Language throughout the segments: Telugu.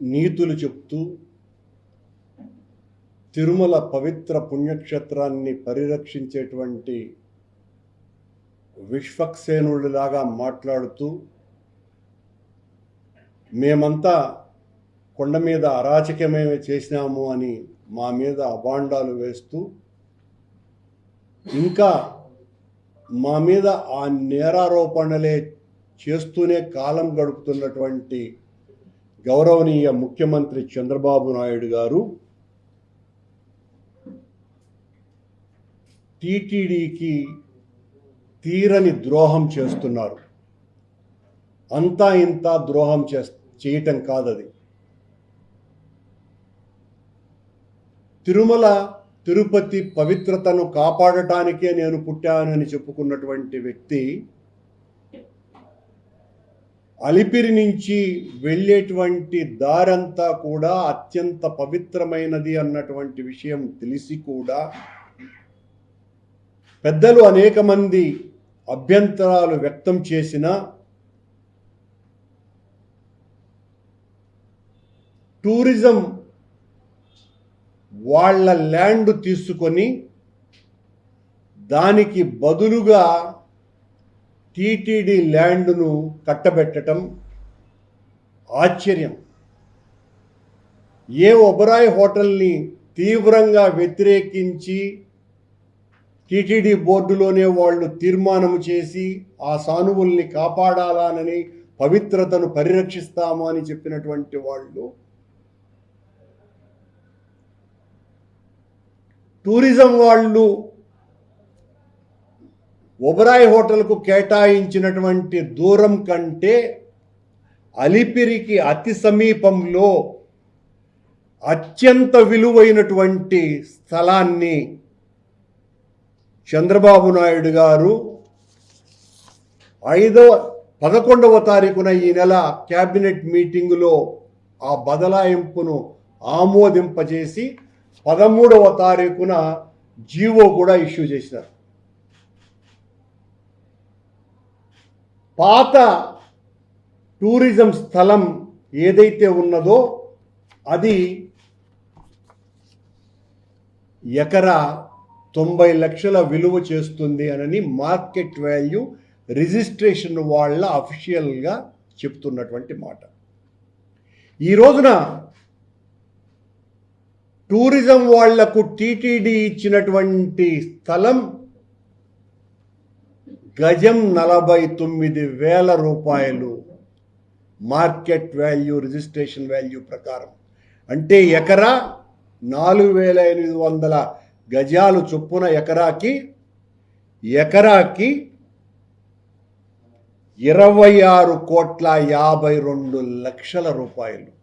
నీతులు చెప్తూ తిరుమల పవిత్ర పుణ్యక్షేత్రాన్ని పరిరక్షించేటువంటి విశ్వక్సేనుడిలాగా మాట్లాడుతూ మేమంతా కొండ మీద అరాచకమేమి చేసినాము అని మా మీద అబాండాలు వేస్తూ ఇంకా మా మీద ఆ నేరారోపణలే చేస్తూనే కాలం గడుపుతున్నటువంటి గౌరవనీయ ముఖ్యమంత్రి చంద్రబాబు నాయుడు గారు టీటీడీకి తీరని ద్రోహం చేస్తున్నారు. అంతా ఇంత ద్రోహం చే చేయటం కాదది. తిరుమల తిరుపతి పవిత్రతను కాపాడటానికే నేను పుట్టానని చెప్పుకున్నటువంటి వ్యక్తి అలిపిరి నుంచి వెళ్ళేటువంటి దారంతా కూడా అత్యంత పవిత్రమైనది అన్నటువంటి విషయం తెలిసి కూడా పెద్దలు అనేక మంది అభ్యంతరాలు వ్యక్తం చేసిన టూరిజం వాళ్ళ ల్యాండ్ తీసుకొని దానికి బదులుగా టీటీడీ ల్యాండ్ను కట్టబెట్టడం ఆశ్చర్యం. ఏ ఒబరాయ్ హోటల్ని తీవ్రంగా వ్యతిరేకించి టీటీడీ బోర్డులోనే వాళ్ళు తీర్మానం చేసి ఆ సానువుల్ని కాపాడాలనని పవిత్రతను పరిరక్షిస్తాము అని చెప్పినటువంటి వాళ్ళు టూరిజం వాళ్ళు ఒబరాయ్ హోటల్కు కేటాయించినటువంటి దూరం కంటే అలిపిరికి అతి సమీపంలో అత్యంత విలువైనటువంటి స్థలాన్ని చంద్రబాబు నాయుడు గారు ఐదవ పదకొండవ తారీఖున ఈ నెల క్యాబినెట్ మీటింగులో ఆ బదలాయింపును ఆమోదింపజేసి పదమూడవ తారీఖున జీవో కూడా ఇష్యూ చేసినారు. పాత టూరిజం స్థలం ఏదైతే ఉన్నదో అది ఎకరా తొంభై లక్షల విలువ చేస్తుంది అనని మార్కెట్ వాల్యూ రిజిస్ట్రేషన్ వాళ్ళ అఫీషియల్గా చెప్తున్నటువంటి మాట. ఈ రోజున టూరిజం వాళ్ళకు టీటీడీ ఇచ్చినటువంటి స్థలం గజం నలభై తొమ్మిది వేల రూపాయలు. మార్కెట్ వాల్యూ రిజిస్ట్రేషన్ వాల్యూ ప్రకారం. అంటే ఎకరా నాలుగు వేల ఎనిమిది వందల గజాలు చొప్పున ఎకరాకి ఎకరాకి ఇరవై ఆరు కోట్ల యాభై రెండు లక్షల రూపాయలు.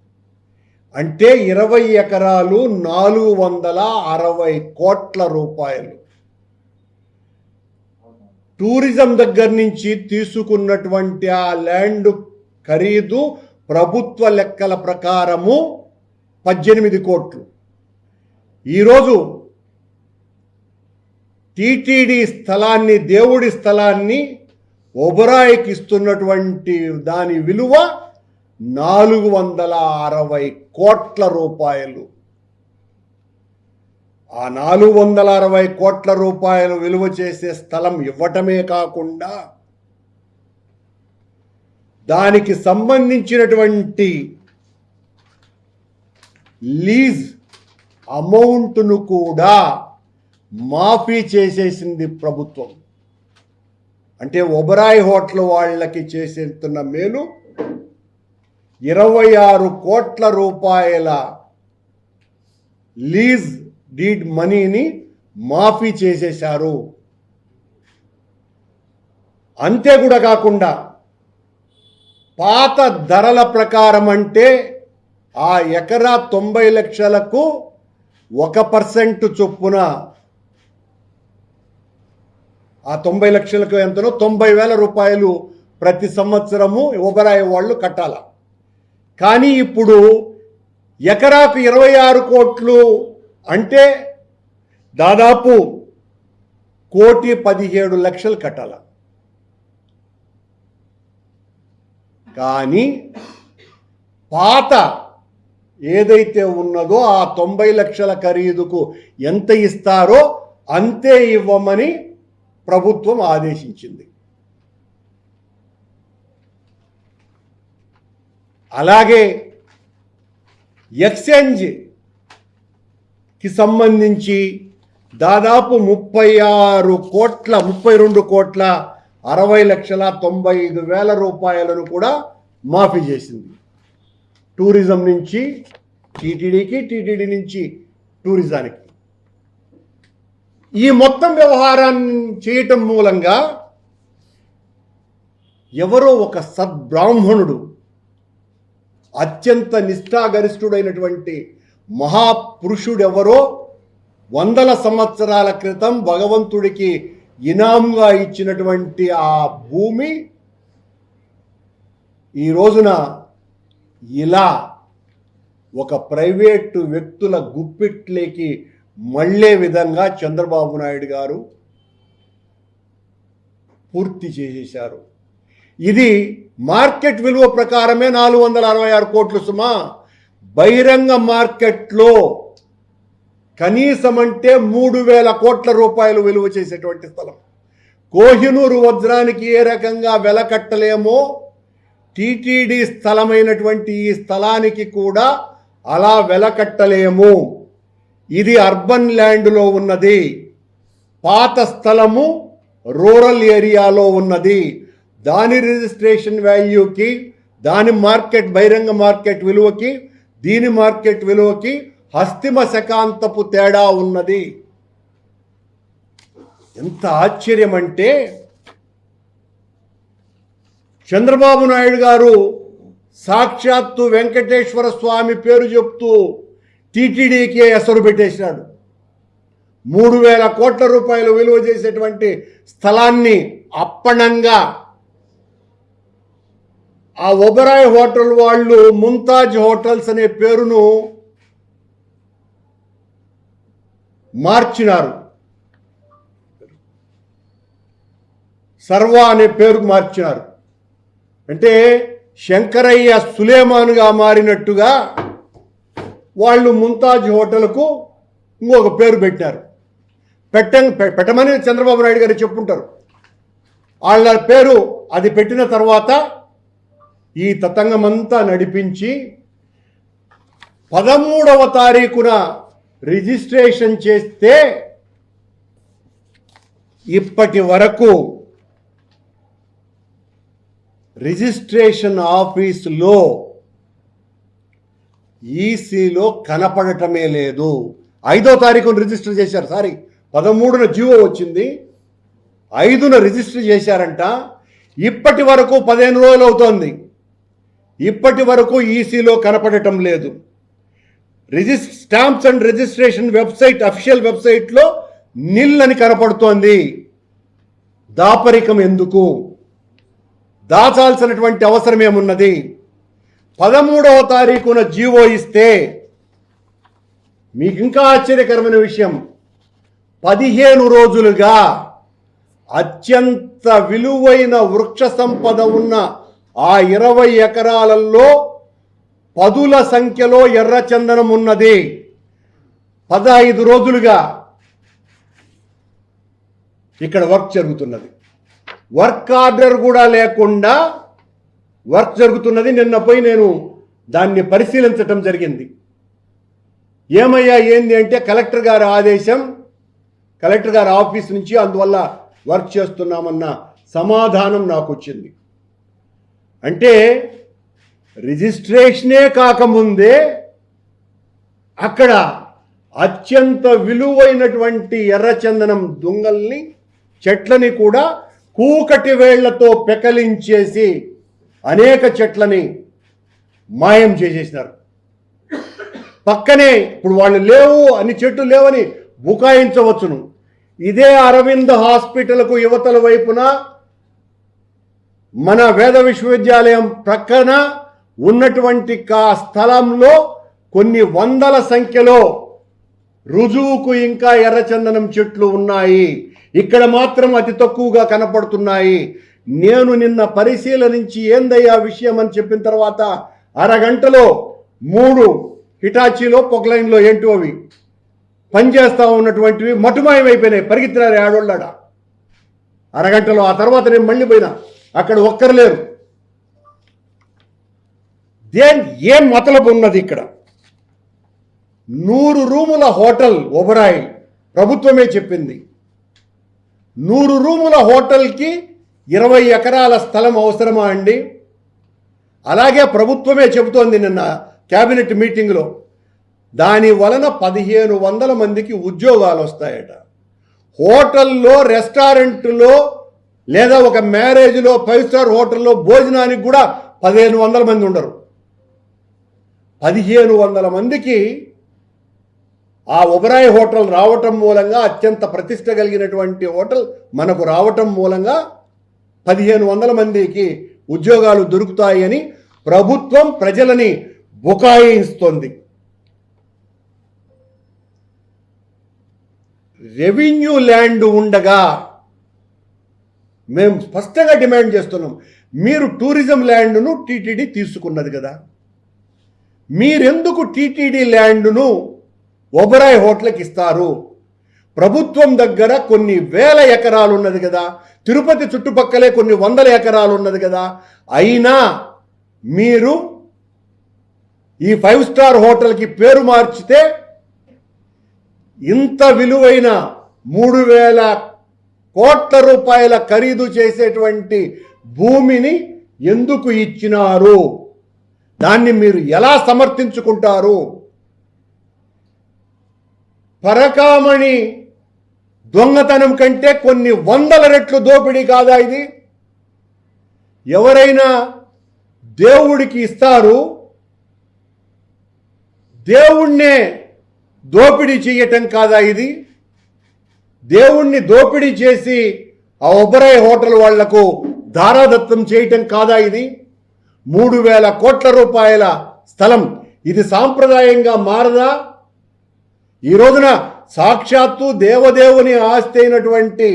అంటే ఇరవై ఎకరాలు నాలుగు వందల అరవై కోట్ల రూపాయలు. టూరిజం దగ్గర నుంచి తీసుకున్నటువంటి ఆ ల్యాండ్ ఖరీదు ప్రభుత్వ లెక్కల ప్రకారము పద్దెనిమిది కోట్లు. ఈరోజు టీటీడీ స్థలాన్ని దేవుడి స్థలాన్ని ఒబరాయికి ఇస్తున్నటువంటి దాని విలువ నాలుగు వందల అరవై కోట్ల రూపాయలు. ఆ నాలుగు వందల అరవై కోట్ల రూపాయలు విలువ చేసే స్థలం ఇవ్వటమే కాకుండా దానికి సంబంధించినటువంటి లీజ్ అమౌంట్ను కూడా మాఫీ చేసేసింది ప్రభుత్వం. అంటే ఒబరాయ్ హోటల్ వాళ్ళకి చేసేస్తున్న మేలు ఇరవై ఆరు కోట్ల రూపాయల లీజ్ డీడ్ మనీని మాఫీ చేసేశారు. అంతే కూడా కాకుండా పాత ధరల ప్రకారం అంటే ఆ ఎకరా తొంభై లక్షలకు ఒక పర్సెంట్ చొప్పున ఆ తొంభై లక్షలకు ఎంతనో తొంభై వేల రూపాయలు ప్రతి సంవత్సరము ఓబరాయి వాళ్ళు కట్టాల. కానీ ఇప్పుడు ఎకరాకు ఇరవై ఆరు కోట్లు అంటే దాదాపు కోటి పదిహేడు లక్షలు కట్టాల. కానీ పాత ఏదైతే ఉన్నదో ఆ తొంభై లక్షల ఖరీదుకు ఎంత ఇస్తారో అంతే ఇవ్వమని ప్రభుత్వం ఆదేశించింది. అలాగే ఎక్స్చేంజ్ కి సంబంధించి దాదాపు ముప్పై ఆరు కోట్ల ముప్పై రెండు కోట్ల అరవై లక్షల తొంభై ఐదు వేల రూపాయలను కూడా మాఫీ చేసింది. టూరిజం నుంచి టీటీడీకి టీటీడీ నుంచి టూరిజానికి. ఈ మొత్తం వ్యవహారాన్ని చేయటం మూలంగా ఎవరో ఒక సద్బ్రాహ్మణుడు అత్యంత నిష్ఠాగరిష్ఠుడైనటువంటి మహాపురుషుడెవరో వందల సంవత్సరాల క్రితం భగవంతుడికి ఇనాంగా ఇచ్చినటువంటి ఆ భూమి ఈ రోజున ఇలా ఒక ప్రైవేటు వ్యక్తుల గుప్పిట్లేకి మళ్ళే విధంగా చంద్రబాబు నాయుడు గారు పూర్తి చేసేశారు. ఇది మార్కెట్ విలువ ప్రకారమే నాలుగు వందల అరవై ఆరు కోట్లు సుమా. బహిరంగ మార్కెట్లో కనీసం అంటే మూడు వేల కోట్ల రూపాయలు విలువ చేసేటువంటి స్థలం. కోహినూరు వజ్రానికి ఏ రకంగా వెల కట్టలేమో టీటీడీ స్థలమైనటువంటి ఈ స్థలానికి కూడా అలా వెల కట్టలేము. ఇది అర్బన్ ల్యాండ్లో ఉన్నది. పాత స్థలము రూరల్ ఏరియాలో ఉన్నది. దాని రిజిస్ట్రేషన్ వాల్యూకి దాని మార్కెట్ బహిరంగ మార్కెట్ విలువకి దీని మార్కెట్ విలువకి హస్తిమ శకాంతపు తేడా ఉన్నది. ఎంత ఆశ్చర్యం అంటే చంద్రబాబు నాయుడు గారు సాక్షాత్తు వెంకటేశ్వర స్వామి పేరు చెప్తూ టీటీడీకి ఎసరు పెట్టేసినాడు. మూడు వేల కోట్ల రూపాయలు విలువ చేసేటువంటి స్థలాన్ని అప్పణంగా ఆ ఒబరాయ్ హోటల్ వాళ్ళు ముంతాజ్ హోటల్స్ అనే పేరును మార్చినారు. సర్వా అనే పేరు మార్చినారు. అంటే శంకరయ్య సులేమాన్గా మారినట్టుగా వాళ్ళు ముంతాజ్ హోటల్కు ఇంకొక పేరు పెట్టారు. పెట్ట పెట్టమని చంద్రబాబు నాయుడు గారు చెప్పుంటారు. వాళ్ళ పేరు అది పెట్టిన తర్వాత ఈ తతంగమంతా నడిపించి పదమూడవ తారీఖున రిజిస్ట్రేషన్ చేస్తే ఇప్పటి వరకు రిజిస్ట్రేషన్ ఆఫీసులో ఈసీలో కనపడటమే లేదు. ఐదో తారీఖున రిజిస్టర్ చేశారు. సారీ పదమూడున జీవో వచ్చింది. ఐదున రిజిస్టర్ చేశారంట. ఇప్పటి వరకు పదిహేను రోజులు అవుతోంది. ఇప్పటి వరకు ఈసీలో కనపడటం లేదు. రిజిస్ stamps and registration website official వెబ్సైట్లో నిల్ అని కనపడుతోంది. దాపరికం ఎందుకు? దాచాల్సినటువంటి అవసరం ఏమున్నది? పదమూడవ తారీఖున జీవో ఇస్తే మీకు ఇంకా ఆశ్చర్యకరమైన విషయం. పదిహేను రోజులుగా అత్యంత విలువైన వృక్ష సంపద ఉన్న ఆ ఇరవై ఎకరాలలో పదుల సంఖ్యలో ఎర్రచందనం ఉన్నది. పదహైదు రోజులుగా ఇక్కడ వర్క్ జరుగుతున్నది. వర్క్ ఆర్డర్ కూడా లేకుండా వర్క్ జరుగుతున్నది. నిన్న పోయి నేను దాన్ని పరిశీలించటం జరిగింది. ఏమయ్యా ఏంది అంటే కలెక్టర్ గారి ఆదేశం కలెక్టర్ గారి ఆఫీస్ నుంచి అందువల్ల వర్క్ చేస్తున్నామన్న సమాధానం నాకు వచ్చింది అంటే రిజిస్ట్రేషనే కాకముందే అక్కడ అత్యంత విలువైనటువంటి ఎర్రచందనం దుంగల్ని చెట్లని కూడా కూకటి వేళ్ళతో పెకలించేసి అనేక చెట్లని మాయం చేసేసినారు. పక్కనే ఇప్పుడు వాళ్ళు లేవు అన్ని చెట్లు లేవని బుకాయించవచ్చును. ఇదే అరవింద్ హాస్పిటల్కు యువతల వైపున మన వేద విశ్వవిద్యాలయం ప్రక్కన ఉన్నటువంటి కా స్థలంలో కొన్ని వందల సంఖ్యలో రుజువుకు ఇంకా ఎర్రచందనం చెట్లు ఉన్నాయి. ఇక్కడ మాత్రం అతి తక్కువగా కనపడుతున్నాయి. నేను నిన్న పరిశీలనించి ఏందయ్యా విషయం అని చెప్పిన తర్వాత అరగంటలో మూడు హిటాచీలో పొగలైన్లో ఏంటో అవి పనిచేస్తూ ఉన్నటువంటివి మటుమాయమైపోయినాయి. పరిగెత్తినారు ఆడోళ్ళాడ? అరగంటలో ఆ తర్వాత నేను మళ్ళీ పోయినా. అక్కడ ఒక్కరు లేరు. దేని ఏం మతలబు ఉన్నది ఇక్కడ? నూరు రూముల హోటల్ ఒబరాయి ప్రభుత్వమే చెప్పింది. నూరు రూముల హోటల్కి ఇరవై ఎకరాల స్థలం అవసరమా అండి? అలాగే ప్రభుత్వమే చెబుతోంది నిన్న క్యాబినెట్ మీటింగ్లో. దాని వలన పదిహేను వందల మందికి ఉద్యోగాలు వస్తాయట హోటల్లో రెస్టారెంట్లో లేదా ఒక మ్యారేజ్లో ఫైవ్ స్టార్ హోటల్లో భోజనానికి కూడా పదిహేను వందల మంది ఉండరు. పదిహేను వందల మందికి ఆ ఉబరాయ్ హోటల్ రావటం మూలంగా అత్యంత ప్రతిష్ట కలిగినటువంటి హోటల్ మనకు రావటం మూలంగా పదిహేను వందల మందికి ఉద్యోగాలు దొరుకుతాయని ప్రభుత్వం ప్రజలని బుకాయిస్తోంది. రెవెన్యూ ల్యాండ్ ఉండగా మేము స్పష్టంగా డిమాండ్ చేస్తున్నాం. మీరు టూరిజం ల్యాండ్ను టీటీడీ తీసుకున్నది కదా. మీరెందుకు టీటీడీ ల్యాండ్ను ఒబరాయ్ హోటల్కి ఇస్తారు? ప్రభుత్వం దగ్గర కొన్ని వేల ఎకరాలు ఉన్నది కదా. తిరుపతి చుట్టుపక్కలే కొన్ని వందల ఎకరాలు ఉన్నది కదా. అయినా మీరు ఈ ఫైవ్ స్టార్ హోటల్కి పేరు మార్చితే ఇంత విలువైన మూడు వేల కోట్ల రూపాయల ఖరీదు చేసేటువంటి భూమిని ఎందుకు ఇచ్చినారు? దాన్ని మీరు ఎలా సమర్థించుకుంటారు? పరకామణి దొంగతనం కంటే కొన్ని వందల రెట్లు దోపిడీ కాదా ఇది? ఎవరైనా దేవుడికి ఇస్తారు దేవుణ్ణే దోపిడీ చేయటం కాదా ఇది? దేవుణ్ణి దోపిడీ చేసి ఆ ఒబరాయ్ హోటల్ వాళ్ళకు దారాదత్తం చేయటం కాదా ఇది? మూడు వేల కోట్ల రూపాయల స్థలం. ఇది సాంప్రదాయంగా మారదా? ఈ రోజున సాక్షాత్తు దేవదేవుని ఆస్తి అయినటువంటి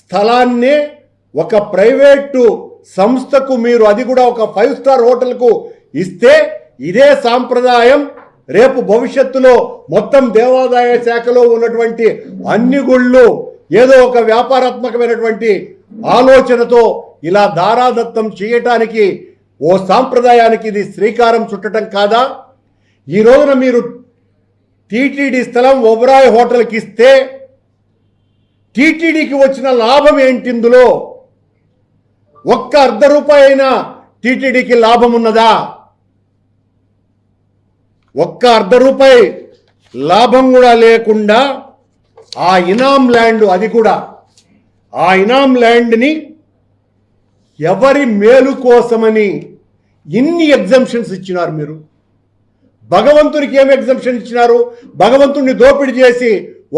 స్థలాన్నే ఒక ప్రైవేటు సంస్థకు మీరు అది కూడా ఒక ఫైవ్ స్టార్ హోటల్కు ఇస్తే ఇదే సాంప్రదాయం. రేపు భవిష్యత్తులో మొత్తం దేవాదాయ శాఖలో ఉన్నటువంటి అన్ని గుళ్ళు ఏదో ఒక వ్యాపారాత్మకమైనటువంటి ఆలోచనతో ఇలా దారాదత్తం చేయటానికి ఓ సాంప్రదాయానికి ఇది శ్రీకారం చుట్టడం కాదా? ఈ రోజున మీరు టీటీడీ స్థలం ఒబరాయ్ హోటల్కి ఇస్తే టీటీడీకి వచ్చిన లాభం ఏంటి ఇందులో? ఒక్క అర్ధ రూపాయి అయినా టీటీడీకి లాభం ఉన్నదా? ఒక్క అర్ధ రూపాయి లాభం కూడా లేకుండా ఆ ఇనాం ల్యాండ్ అది కూడా ఆ ఇనాం ల్యాండ్ని ఎవరి మేలు కోసమని ఇన్ని ఎగ్జంప్షన్స్ ఇచ్చినారు మీరు? భగవంతునికి ఏం ఎగ్జంప్షన్ ఇచ్చినారు? భగవంతుడిని దోపిడీ చేసి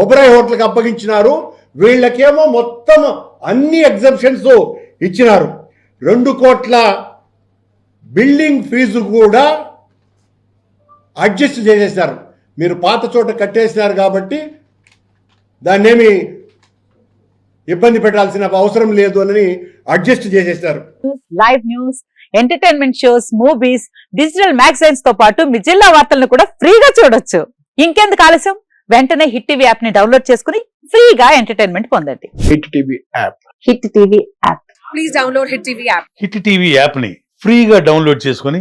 ఒబరాయ్ హోటల్కి అప్పగించినారు. వీళ్ళకేమో మొత్తం అన్ని ఎగ్జంప్షన్స్ ఇచ్చినారు. రెండు కోట్ల బిల్డింగ్ ఫీజు కూడా అడ్జస్ట్ చేసేసారు మీరు పాత చోట కట్టేసినారు కాబట్టి దాన్నేమి ఇబ్బంది పెట్టాల్సిన అవసరం లేదు అని అడ్జస్ట్ చేసేసారు live news entertainment shows movies digital మ్యాగజైన్స్తో పాటు మీ జిల్లా వార్తలను కూడా ఫ్రీగా చూడొచ్చు. ఇంకెందుకు ఆలస్యం? వెంటనే హిట్ టీవీ యాప్ని డౌన్లోడ్ చేసుకుని ఫ్రీగా ఎంటర్టైన్మెంట్ పొందండి. Hit TV app. Hit TV app. Please download Hit TV app. Hit TV యాప్ని ఫ్రీగా డౌన్లోడ్ చేసుకొని